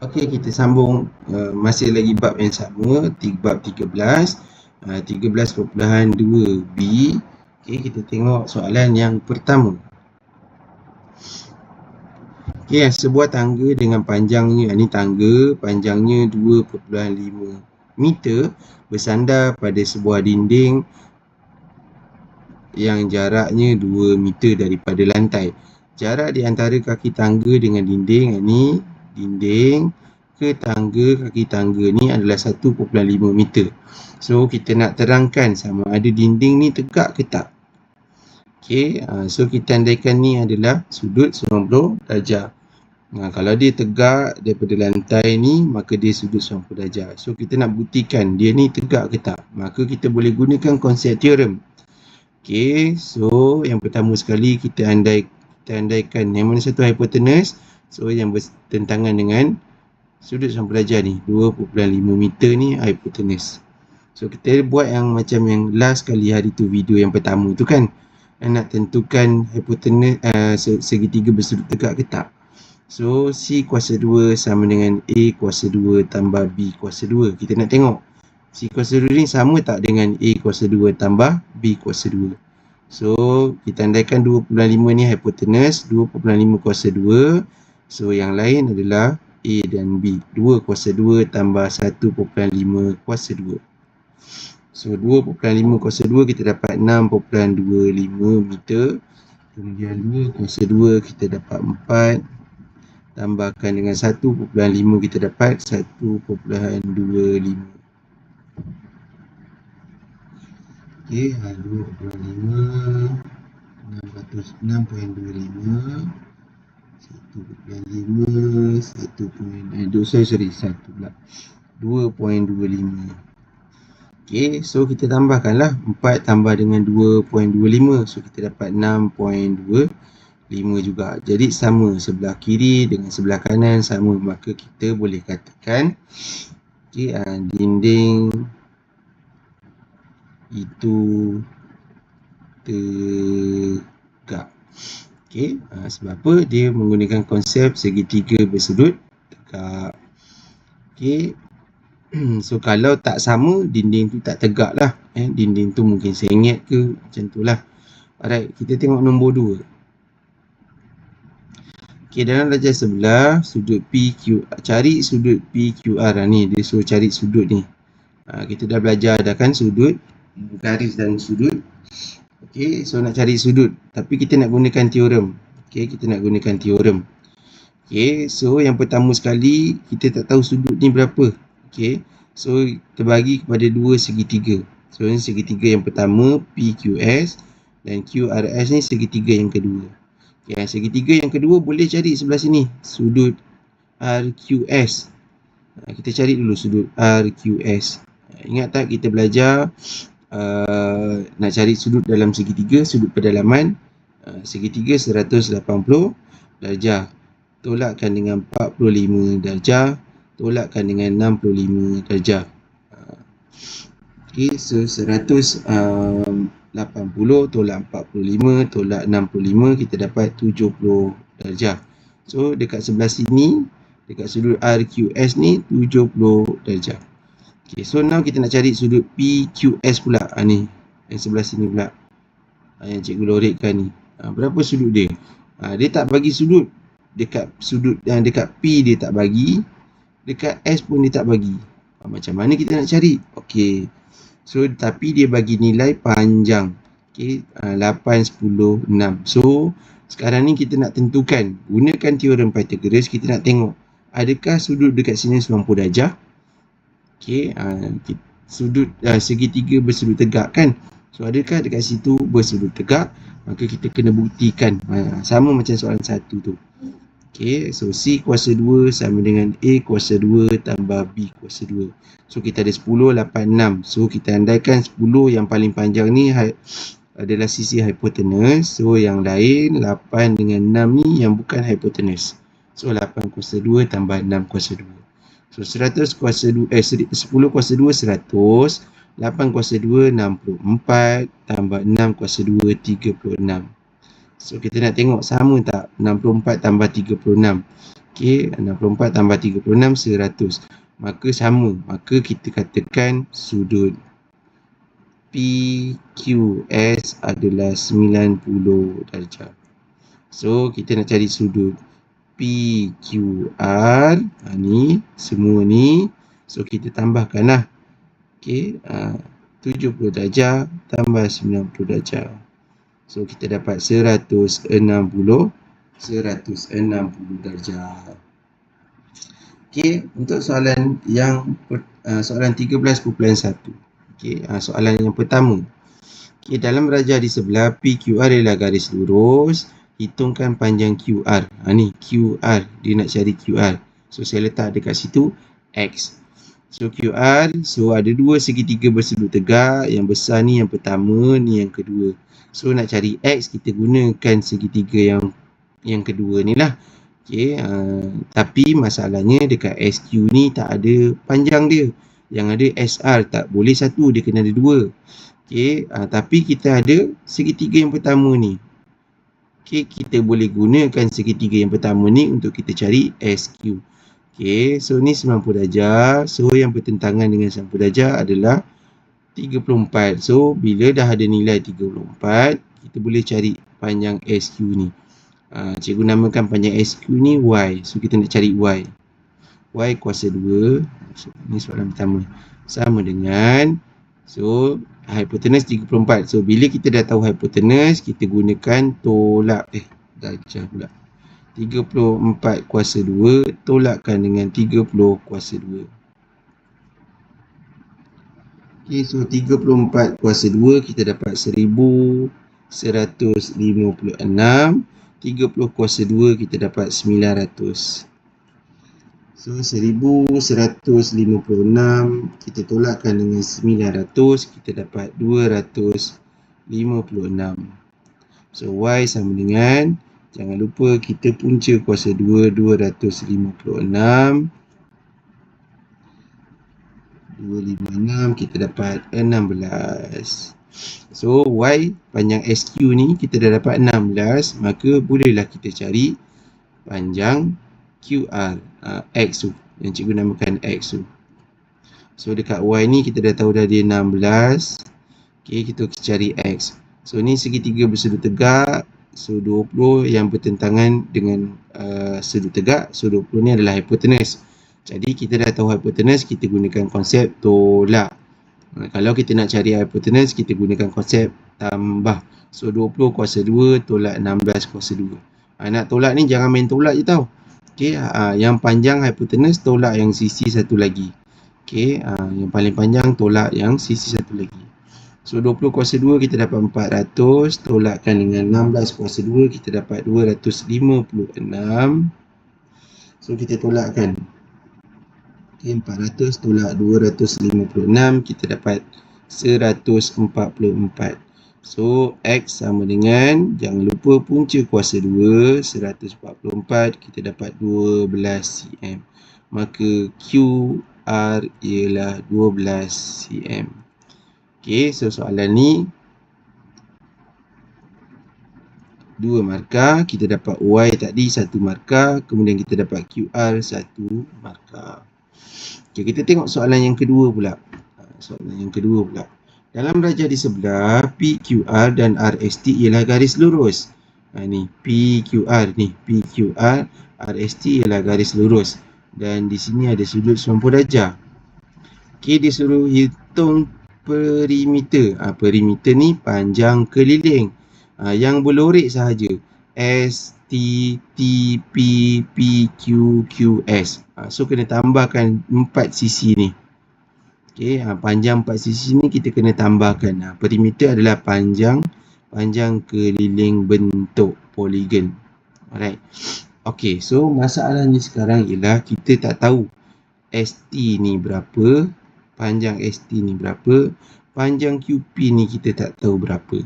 Okey, kita sambung uh, masih lagi bab yang sama, bab 13. Uh, 13.2b. Okey, kita tengok soalan yang pertama. Okey, sebuah tangga dengan panjangnya, ini tangga, panjangnya 2.5 meter bersandar pada sebuah dinding yang jaraknya 2 meter daripada lantai. Jarak di antara kaki tangga dengan dinding, ini dinding ke tangga kaki tangga ni adalah 1.5 meter. So kita nak terangkan sama ada dinding ni tegak ke tak. Okay, uh, so kita andaikan ni adalah sudut 90 darjah. Nah, kalau dia tegak daripada lantai ni, maka dia sudut 90 darjah. So kita nak buktikan dia ni tegak ke tak. Maka kita boleh gunakan konsep teorem. Okay, so yang pertama sekali kita andai kita andaikan yang mana satu hipotenus So yang bertentangan dengan sudut 90 darjah ni 2.5 meter ni hipotenus So kita buat yang macam yang last kali hari tu video yang pertama tu kan Nak tentukan hipotenus uh, segitiga bersudut tegak ke tak. So C kuasa 2 sama dengan A kuasa 2 tambah B kuasa 2 Kita nak tengok C kuasa 2 ni sama tak dengan A kuasa 2 tambah B kuasa 2 So kita andaikan 2.5 ni hipotenus 2.5 kuasa 2 So yang lain adalah A dan B. 2 kuasa 2 tambah 1.5 kuasa 2 So 2.5 kuasa 2 kita dapat 6.25 meter. Kemudian 2 kuasa 2 kita dapat 4 Tambahkan dengan 1.5 kita dapat 1.25 Okay, 2.5 6.25 satu point lima satu point eh dua sorry sorry satu pula. dua point dua lima. Okay, so kita tambahkanlah. 4 tambah dengan 2.25 So kita dapat 6.25 juga. Jadi sama sebelah kiri dengan sebelah kanan sama. Maka kita boleh katakan okay, uh, Dinding Itu Tegak Okey, uh, sebab apa dia menggunakan konsep segitiga bersudut tegak. Okey. so kalau tak sama dinding tu tak tegak lah. Eh, dinding tu mungkin sengit ke macam tu lah. Alright, kita tengok nombor 2. Okey, dalam darjah sebelah sudut PQ cari sudut PQR lah ni. Dia suruh cari sudut ni. Uh, kita dah belajar dah kan sudut garis dan sudut Okey, so nak cari sudut tapi kita nak gunakan teorem. Okey, kita nak gunakan teorem. Okey, so yang pertama sekali kita tak tahu sudut ni berapa. Okey. So terbagi kepada dua segitiga. So ini segitiga yang pertama PQS dan QRS ni segitiga yang kedua. Okey, segitiga yang kedua boleh cari sebelah sini sudut RQS. Ha, kita cari dulu sudut RQS. Ingat tak kita belajar uh, nak cari sudut dalam segitiga, sudut pedalaman uh, segitiga 180 darjah. Tolakkan dengan 45 darjah, tolakkan dengan 65 darjah. Uh, Okey, so 180 um, tolak 45 tolak 65 kita dapat 70 darjah. So dekat sebelah sini dekat sudut RQS ni 70 darjah. Okay, so now kita nak cari sudut PQS pula. Ha, ni, yang sebelah sini pula. Ha, yang cikgu lorekkan ni. Ha, berapa sudut dia? Ha, dia tak bagi sudut. Dekat sudut yang dekat P dia tak bagi. Dekat S pun dia tak bagi. Ha, macam mana kita nak cari? Okay. So, tapi dia bagi nilai panjang. Okay, ha, 8, 10, 6. So, sekarang ni kita nak tentukan. Gunakan teorem Pythagoras, kita nak tengok. Adakah sudut dekat sini 90 darjah? Okey, uh, sudut uh, segitiga bersudut tegak kan? So adakah dekat situ bersudut tegak? Maka kita kena buktikan. Uh, sama macam soalan satu tu. Okey, so C kuasa 2 sama dengan A kuasa 2 tambah B kuasa 2. So kita ada 10, 8, 6. So kita andaikan 10 yang paling panjang ni adalah sisi hipotenus. So yang lain 8 dengan 6 ni yang bukan hipotenus. So 8 kuasa 2 tambah 6 kuasa 2. So 100 kuasa 2 eh 10 kuasa 2 100 8 kuasa 2 64 tambah 6 kuasa 2 36 So kita nak tengok sama tak 64 tambah 36 Okey, 64 tambah 36, 100. Maka sama. Maka kita katakan sudut PQS adalah 90 darjah. So, kita nak cari sudut PQR. Ha, ni, semua ni. So, kita tambahkan lah. Okey, uh, 70 darjah tambah 90 darjah. So, kita dapat 160 160 darjah. Okey, untuk soalan yang uh, soalan 13.1. Okey, uh, soalan yang pertama. Okey, dalam raja di sebelah PQR ialah garis lurus, hitungkan panjang QR. Ha ni QR, dia nak cari QR. So saya letak dekat situ X. So QR, so ada dua segitiga bersudut tegak, yang besar ni yang pertama, ni yang kedua. So nak cari X, kita gunakan segitiga yang yang kedua ni lah. Okay, uh, tapi masalahnya dekat SQ ni tak ada panjang dia. Yang ada SR tak boleh satu, dia kena ada dua. Okay, uh, tapi kita ada segitiga yang pertama ni. Okay, kita boleh gunakan segitiga yang pertama ni untuk kita cari SQ. Okay, so ni 90 darjah. So yang bertentangan dengan 90 darjah adalah 34. So bila dah ada nilai 34, kita boleh cari panjang SQ ni. Uh, cikgu namakan panjang SQ ni Y. So kita nak cari Y. Y kuasa 2. So, ini soalan pertama. Sama dengan. So hypotenuse 34. So bila kita dah tahu hypotenuse, kita gunakan tolak. Eh darjah pula. 34 kuasa 2 tolakkan dengan 30 kuasa 2. Okay, so 34 kuasa 2 kita dapat 1156. 30 kuasa 2 kita dapat 900. So 1156 kita tolakkan dengan 900 kita dapat 256. So Y sama dengan jangan lupa kita punca kuasa 2 256. 256 kita dapat 16. So Y panjang SQ ni kita dah dapat 16 maka bolehlah kita cari panjang QR uh, X tu yang cikgu namakan X tu. So dekat Y ni kita dah tahu dah dia 16. Okay kita cari X. So ni segitiga bersudut tegak. So 20 yang bertentangan dengan uh, sudut tegak. So 20 ni adalah hypotenuse. Jadi kita dah tahu hypotenuse kita gunakan konsep tolak. Kalau kita nak cari hypotenuse, kita gunakan konsep tambah. So, 20 kuasa 2 tolak 16 kuasa 2. Ha, nak tolak ni jangan main tolak je tau. Okay, ha, yang panjang hypotenuse tolak yang sisi satu lagi. Okay, ha, yang paling panjang tolak yang sisi satu lagi. So, 20 kuasa 2 kita dapat 400. Tolakkan dengan 16 kuasa 2 kita dapat 256. So, kita tolakkan. Okay, 400 tolak 256 kita dapat 144. So X sama dengan jangan lupa punca kuasa 2 144 kita dapat 12 cm. Maka QR ialah 12 cm. Okay, so soalan ni dua markah, kita dapat Y tadi satu markah, kemudian kita dapat QR satu markah. Okay, kita tengok soalan yang kedua pula. Ha, soalan yang kedua pula. Dalam raja di sebelah, PQR dan RST ialah garis lurus. Ha, ni, PQR ni. PQR, RST ialah garis lurus. Dan di sini ada sudut 90 darjah. Okay, dia suruh hitung perimeter. Ha, perimeter ni panjang keliling. Ha, yang berlorek sahaja. S, T, T, P, P, Q, Q, S. Ha, so kena tambahkan empat sisi ni. Okay, ha, panjang empat sisi ni kita kena tambahkan. Ha, perimeter adalah panjang panjang keliling bentuk poligon. Alright. Okay, so masalah ni sekarang ialah kita tak tahu ST ni berapa, panjang ST ni berapa, panjang QP ni kita tak tahu berapa.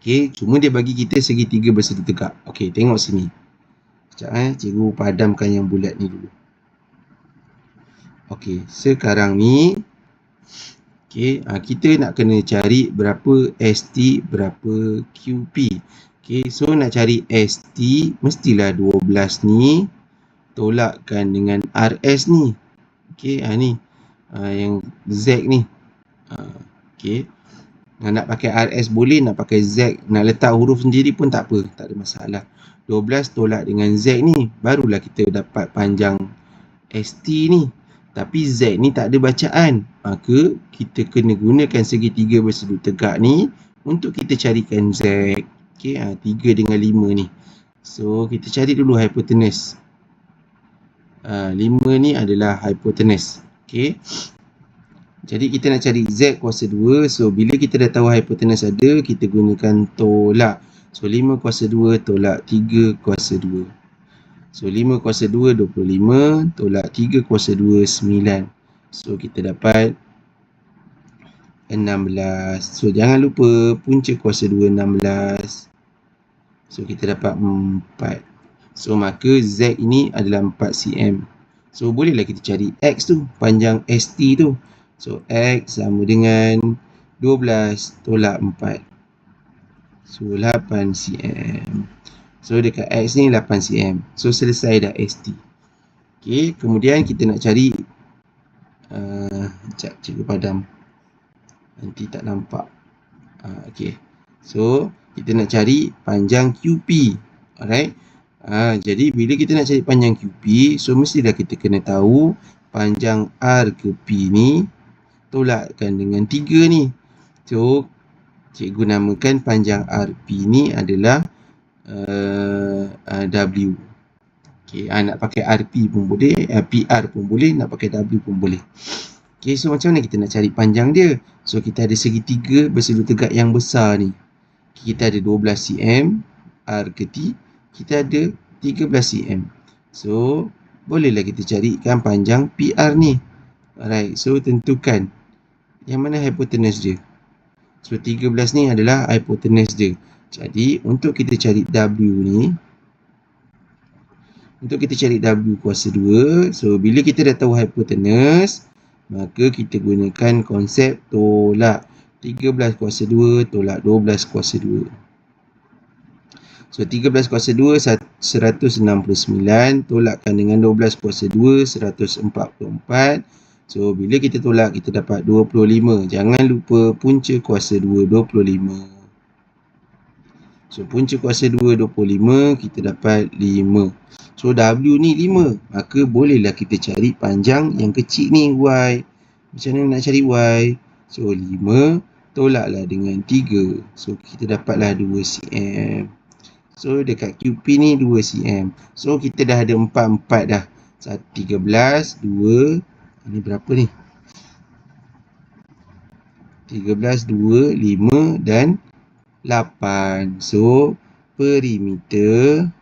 Okay, cuma dia bagi kita segitiga bersatu tegak. Okay, tengok sini. Sekejap eh, cikgu padamkan yang bulat ni dulu. Okey, sekarang ni okey, ha, kita nak kena cari berapa ST, berapa QP. Okey, so nak cari ST mestilah 12 ni tolakkan dengan RS ni. Okey, ha, ni. Ha, yang Z ni. Ha, Okey. Nak pakai RS boleh, nak pakai Z, nak letak huruf sendiri pun tak apa. Tak ada masalah. 12 tolak dengan Z ni. Barulah kita dapat panjang ST ni. Tapi Z ni tak ada bacaan. Maka kita kena gunakan segitiga bersudut tegak ni untuk kita carikan Z. Okey, ha, 3 dengan 5 ni. So, kita cari dulu hypotenuse. Ha, 5 ni adalah hypotenuse. Okey. Jadi, kita nak cari Z kuasa 2. So, bila kita dah tahu hypotenuse ada, kita gunakan tolak. So, 5 kuasa 2 tolak 3 kuasa 2. So, 5 kuasa 2, 25. Tolak 3 kuasa 2, 9. So, kita dapat 16. So, jangan lupa punca kuasa 2, 16. So kita dapat 4. So maka Z ini adalah 4 cm. So bolehlah kita cari X tu, panjang ST tu. So X sama dengan 12 tolak 4. So 8 cm. So dekat X ni 8 cm. So selesai dah ST. Okay, kemudian kita nak cari uh, cikgu padam Nanti tak nampak uh, Okay So kita nak cari panjang QP. Alright. Ha, jadi bila kita nak cari panjang QP, so mestilah kita kena tahu panjang R ke P ni tolakkan dengan 3 ni. So cikgu namakan panjang RP ni adalah uh, uh, W. Okay, ha, nak pakai RP pun boleh, uh, PR pun boleh, nak pakai W pun boleh. Okay, so macam mana kita nak cari panjang dia? So kita ada segitiga bersudut tegak yang besar ni kita ada 12 cm R ke T kita ada 13 cm so bolehlah kita carikan panjang PR ni alright so tentukan yang mana hypotenuse dia so 13 ni adalah hypotenuse dia jadi untuk kita cari W ni untuk kita cari W kuasa 2 so bila kita dah tahu hypotenuse maka kita gunakan konsep tolak 13 kuasa 2 tolak 12 kuasa 2. So 13 kuasa 2 169 tolakkan dengan 12 kuasa 2 144. So bila kita tolak kita dapat 25. Jangan lupa punca kuasa 2 25. So punca kuasa 2 25 kita dapat 5. So W ni 5. Maka bolehlah kita cari panjang yang kecil ni Y. Macam mana nak cari Y? So 5 tolaklah dengan 3. So kita dapatlah 2 cm. So dekat QP ni 2 cm. So kita dah ada 4 4 dah. 13 2 ini berapa ni? 13 2 5 dan 8. So perimeter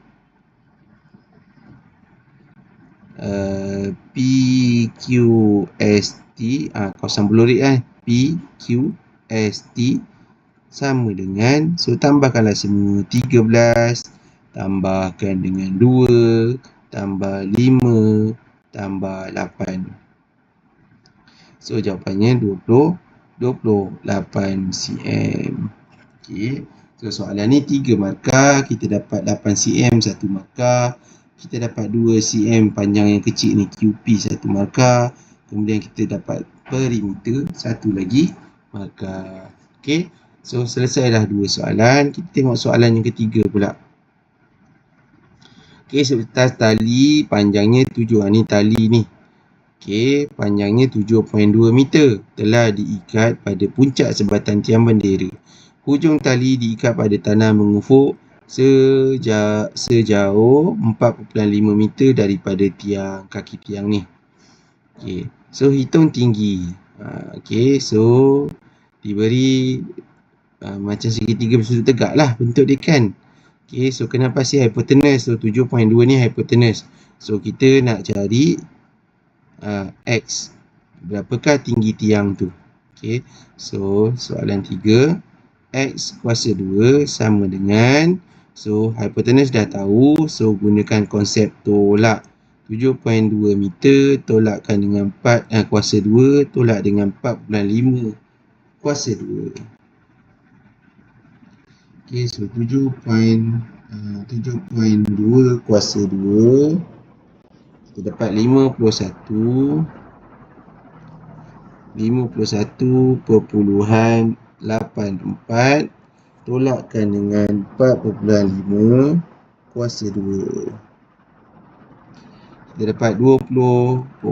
uh, PQST ah uh, kawasan belurit eh PQ ST sama dengan so tambahkanlah semua 13 tambahkan dengan 2 tambah 5 tambah 8 so jawapannya 20 28 cm okey. So soalan ni 3 markah. Kita dapat 8 cm satu markah. Kita dapat 2 cm panjang yang kecil ni QP satu markah. Kemudian kita dapat perimeter satu lagi maka okey. So selesai dah dua soalan. Kita tengok soalan yang ketiga pula. Okey sebetas tali panjangnya 7 ha, ni tali ni. Okey panjangnya 7.2 meter. Telah diikat pada puncak sebatan tiang bendera hujung tali diikat pada tanah mengufuk sejauh, sejauh 4.5 meter daripada tiang kaki tiang ni okey so hitung tinggi Ha, okay, so diberi uh, macam segitiga bersudut tegak lah bentuk dia kan. Okay, so kenapa si hypotenuse? So 7.2 ni hypotenuse. So kita nak cari uh, X. Berapakah tinggi tiang tu? Okay, so soalan 3. X kuasa 2 sama dengan So hypotenuse dah tahu So gunakan konsep tolak 7.2 meter tolakkan dengan 4 eh, kuasa 2 tolak dengan 4.5 kuasa 2. Okey, so 7.2 uh, kuasa 2 kita dapat 51 51.84 tolakkan dengan 4.5 kuasa 2 kita dapat 20.25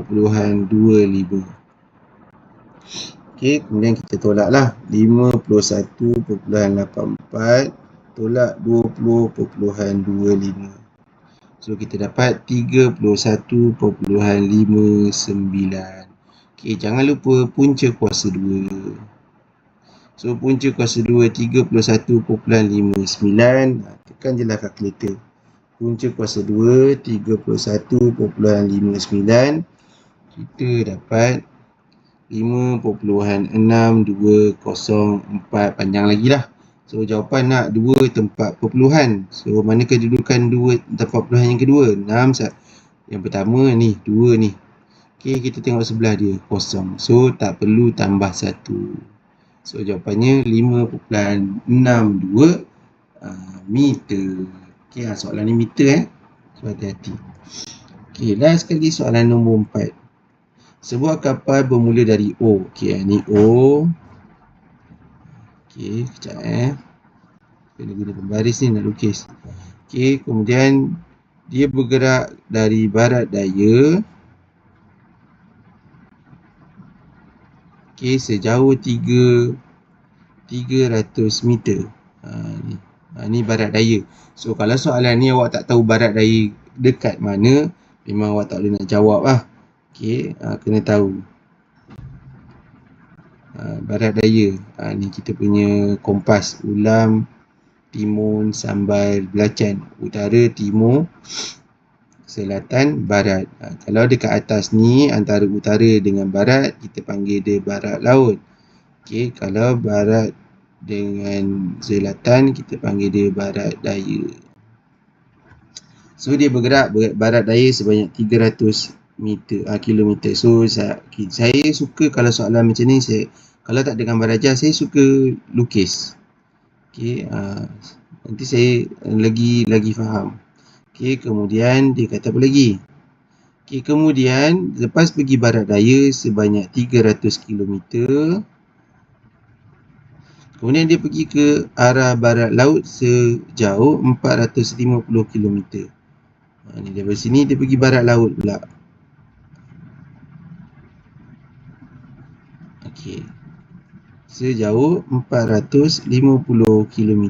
Okey, kemudian kita tolaklah 51.84 tolak 20.25 So kita dapat 31.59 Okay, jangan lupa punca kuasa 2 So punca kuasa 2 31.59 Tekan je lah kalkulator. Punca kuasa 2 31.59 Kita dapat 5.6204 Panjang lagi lah. So jawapan nak 2 tempat perpuluhan So mana kedudukan 2 tempat perpuluhan yang kedua? 6 Yang pertama ni 2 ni. Okey, kita tengok sebelah dia. Kosong. So, tak perlu tambah satu. So, jawapannya 5.62 uh, meter. Okey, ha, soalan ni meter eh. So, hati-hati. Okey, last sekali soalan nombor 4. Sebuah kapal bermula dari O. Okey, ni O. Okey, kejap eh. Kena guna pembaris ni nak lukis. Okey, kemudian dia bergerak dari barat daya. Okey, sejauh 3 300 meter. Ha ni. Ha ni barat daya. So kalau soalan ni awak tak tahu barat daya dekat mana, memang awak tak boleh nak jawab lah. Okey, ha, kena tahu. Ha, barat daya. Ha, ni kita punya kompas ulam timun sambal belacan utara timur selatan, barat. Ha, kalau dekat atas ni antara utara dengan barat, kita panggil dia barat laut. Okey, kalau barat dengan selatan, kita panggil dia barat daya. So dia bergerak barat daya sebanyak 300 meter uh, kilometer. So saya, saya suka kalau soalan macam ni saya kalau tak dengan baraja saya suka lukis. Okey, uh, nanti saya lagi lagi faham. Okey, kemudian dia kata apa lagi? Okey, kemudian lepas pergi barat daya sebanyak 300 km. Kemudian dia pergi ke arah barat laut sejauh 450 km. Ha, ni dari sini dia pergi barat laut pula. Okey. Sejauh 450 km.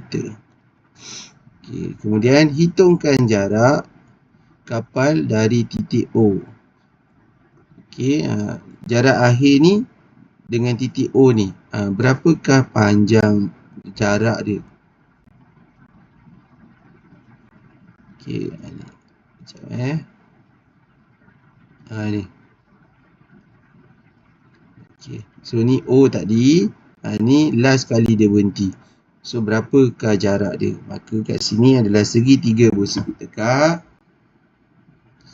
Okay. Kemudian hitungkan jarak kapal dari titik O. Okey, uh, jarak akhir ni dengan titik O ni, uh, berapakah panjang jarak dia? Okey, ni. Macam eh. Ha ni. Okey, so ni O tadi, ha, ni last kali dia berhenti. So berapakah jarak dia? Maka kat sini adalah segi tiga bersebut.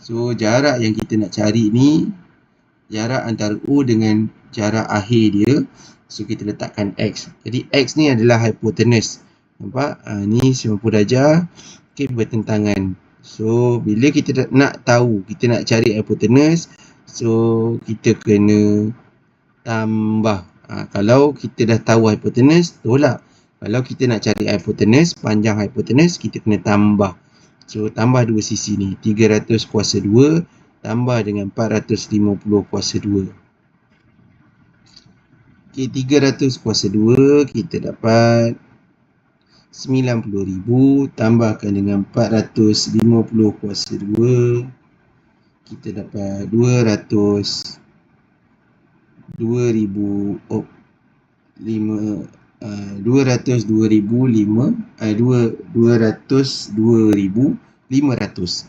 So jarak yang kita nak cari ni jarak antara O dengan jarak akhir dia. So kita letakkan X. Jadi X ni adalah hypotenuse. Nampak? Ha, ni 90 darjah. Okay, bertentangan. So bila kita nak tahu, kita nak cari hypotenuse. So kita kena tambah. Ha, kalau kita dah tahu hypotenuse, tolak. Kalau kita nak cari hypotenuse, panjang hypotenuse, kita kena tambah. So, tambah dua sisi ni. 300 kuasa 2 tambah dengan 450 kuasa 2. Okay, 300 kuasa 2 kita dapat 90,000 tambahkan dengan 450 kuasa 2 kita dapat 200 2000 oh, 5 202,005 uh, 202,500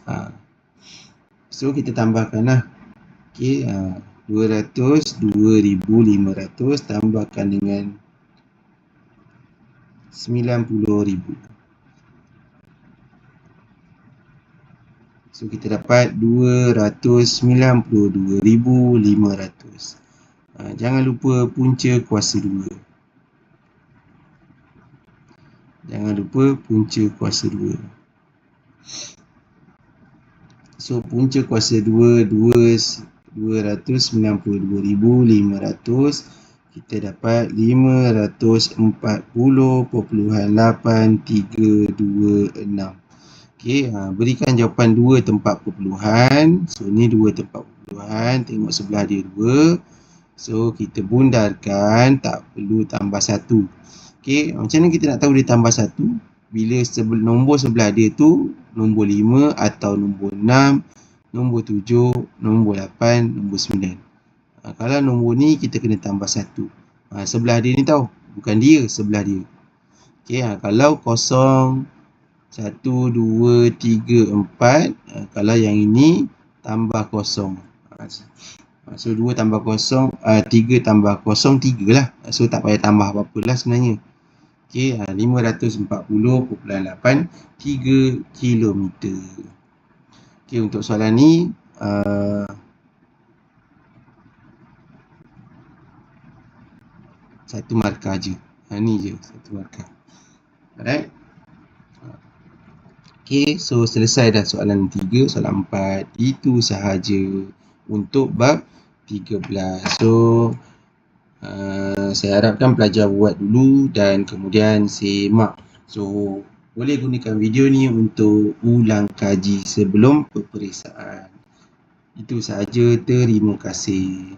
uh. So kita tambahkan lah. Okay, uh, 202,500 tambahkan dengan 90,000 So kita dapat 292,500 uh, Jangan lupa punca kuasa 2 Jangan lupa punca kuasa 2. So punca kuasa 2 292,500 kita dapat 540.836 Okey, ha, berikan jawapan 2 tempat perpuluhan. So, ni 2 tempat perpuluhan. Tengok sebelah dia 2. So, kita bundarkan. Tak perlu tambah 1. Okey, macam mana kita nak tahu dia tambah 1? Bila sebel, nombor sebelah dia tu nombor 5 atau nombor 6, nombor 7, nombor 8, nombor 9. Ha, kalau nombor ni kita kena tambah 1. Ha, sebelah dia ni tau. Bukan dia, sebelah dia. Okey, ha, kalau kosong satu, dua, tiga, empat. Uh, kalau yang ini tambah kosong. Uh, so, dua tambah kosong, uh, tiga tambah kosong, tiga lah. So, tak payah tambah apa-apa lah sebenarnya. Okay, uh, 540.8 3 kilometer. Okay, untuk soalan ni, uh, satu markah je. Ha, ni je, satu markah. Alright. Okey, so selesai dah soalan 3, soalan 4. Itu sahaja untuk bab 13. So, uh, saya harapkan pelajar buat dulu dan kemudian semak. So, boleh gunakan video ni untuk ulang kaji sebelum peperiksaan. Itu sahaja. Terima kasih.